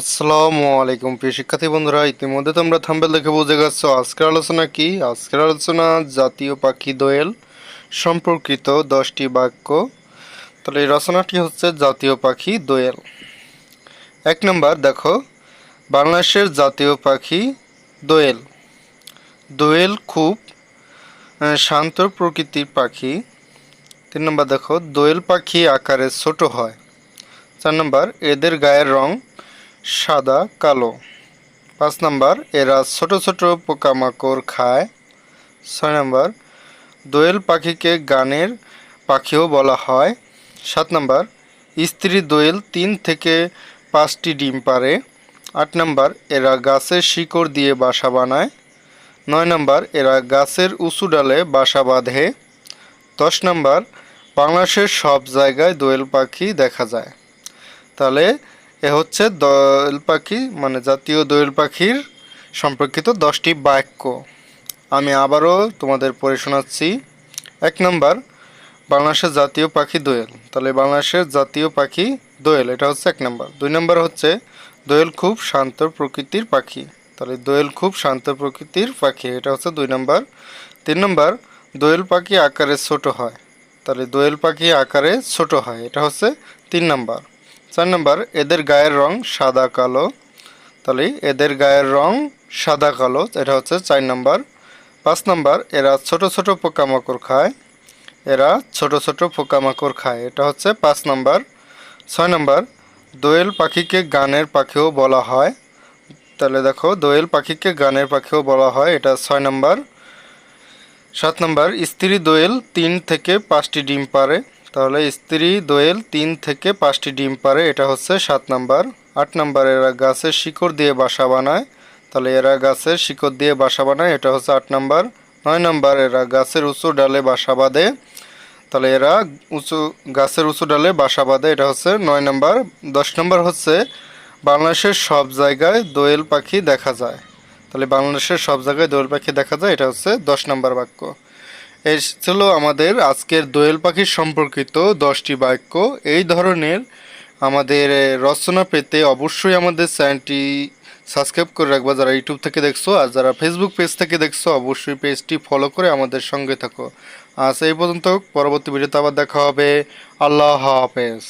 আসসালামু আলাইকুম, প্রিয় শিক্ষার্থী বন্ধুরা। ইতিমধ্যে তোমরা থাম্বেল দেখে বুঝে গেছো, আজকের আলোচনা কি? আজকের আলোচনা জাতীয় পাখি দোয়েল সম্পর্কিত দশটি বাক্য। তাহলে এই রচনাটি হচ্ছে জাতীয় পাখি দোয়েল। এক নম্বর, দেখো, বাংলাদেশের জাতীয় পাখি দোয়েল। দোয়েল খুব শান্ত প্রকৃতির পাখি। তিন নম্বর, দেখো, দোয়েল পাখি আকারে ছোট হয়। চার নম্বর, এদের গায়ের রং সাদা, কালো। পাঁচ নাম্বার, এরা ছোট ছোট পোকামাকড় খায়। ছয় নাম্বার, দোয়েল পাখিকে গানের পাখিও বলা হয়। সাত নাম্বার, স্ত্রী দোয়েল তিন থেকে পাঁচটি ডিম পারে আট নাম্বার, এরা গাছের শিকড় দিয়ে বাসা বানায়। নয় নাম্বার, এরা গাছের উঁচু ডালে বাসা বাঁধে। দশ নাম্বার, বাংলাদেশের সব জায়গায় দোয়েল পাখি দেখা যায়। তাহলে এ হচ্ছে দোয়েল পাখি মানে জাতীয় দোয়েল পাখির সম্পর্কিত দশটি বাক্য। আমি আবারও তোমাদের পড়ে শোনাচ্ছি। এক নম্বর, বাংলাদেশের জাতীয় পাখি দোয়েল। তাহলে বাংলাদেশের জাতীয় পাখি দোয়েল, এটা হচ্ছে এক নম্বর। দুই নম্বর হচ্ছে, দোয়েল খুব শান্ত প্রকৃতির পাখি। তাহলে দোয়েল খুব শান্ত প্রকৃতির পাখি, এটা হচ্ছে দুই নম্বর। তিন নম্বর, দোয়েল পাখি আকারে ছোট হয়। তাহলে দোয়েল পাখি আকারে ছোট হয়, এটা হচ্ছে তিন নম্বর। চার নম্বর, এদের গায়ের রং সাদা, কালো। তাহলে এদের গায়ের রং সাদা, কালো, এটা হচ্ছে চার নম্বর। পাঁচ নম্বর, এরা ছোট ছোট পোকামাকড় খায়। এরা ছোট ছোট পোকামাকড় খায়, এটা হচ্ছে পাঁচ নম্বর। ছয় নম্বর, দোয়েল পাখিকে গানের পাখিও বলা হয়। তাহলে দেখো, দোয়েল পাখিকে গানের পাখিও বলা হয়, এটা ছয় নম্বর। সাত নম্বর, স্ত্রী দোয়েল তিন থেকে পাঁচটি ডিম পারে তাহলে স্ত্রী, দোয়েল তিন থেকে পাঁচটি ডিম পারে, এটা হচ্ছে সাত নাম্বার। আট নাম্বার, এরা গাছের শিকড় দিয়ে বাসা বানায়। তাহলে এরা গাছের শিকড় দিয়ে বাসা বানায়, এটা হচ্ছে আট নাম্বার। নয় নাম্বার, এরা গাছের উঁচু ডালে বাসা বাঁধে। তাহলে এরা উঁচু, গাছের উঁচু ডালে বাসা বাঁধে, এটা হচ্ছে নয় নাম্বার। দশ নম্বর হচ্ছে বাংলাদেশের সব জায়গায় দোয়েল পাখি দেখা যায়। তাহলে বাংলাদেশের সব জায়গায় দোয়েল পাখি দেখা যায়, এটা হচ্ছে দশ নম্বর বাক্য। এই ছিল আমাদের আজকের দোয়েল পাখির সম্পর্কিত দশটি বাক্য। এই ধরনের আমাদের রচনা পেতে অবশ্যই আমাদের চ্যানেলটি সাবস্ক্রাইব করে রাখবা। যারা ইউটিউব থেকে দেখছ আর যারা ফেসবুক পেজ থেকে দেখছ, অবশ্যই পেজটি ফলো করে আমাদের সঙ্গে থাকো। আজ এই পর্যন্ত, পরবর্তী ভিডিওতে আবার দেখা হবে। আল্লাহ হাফেজ।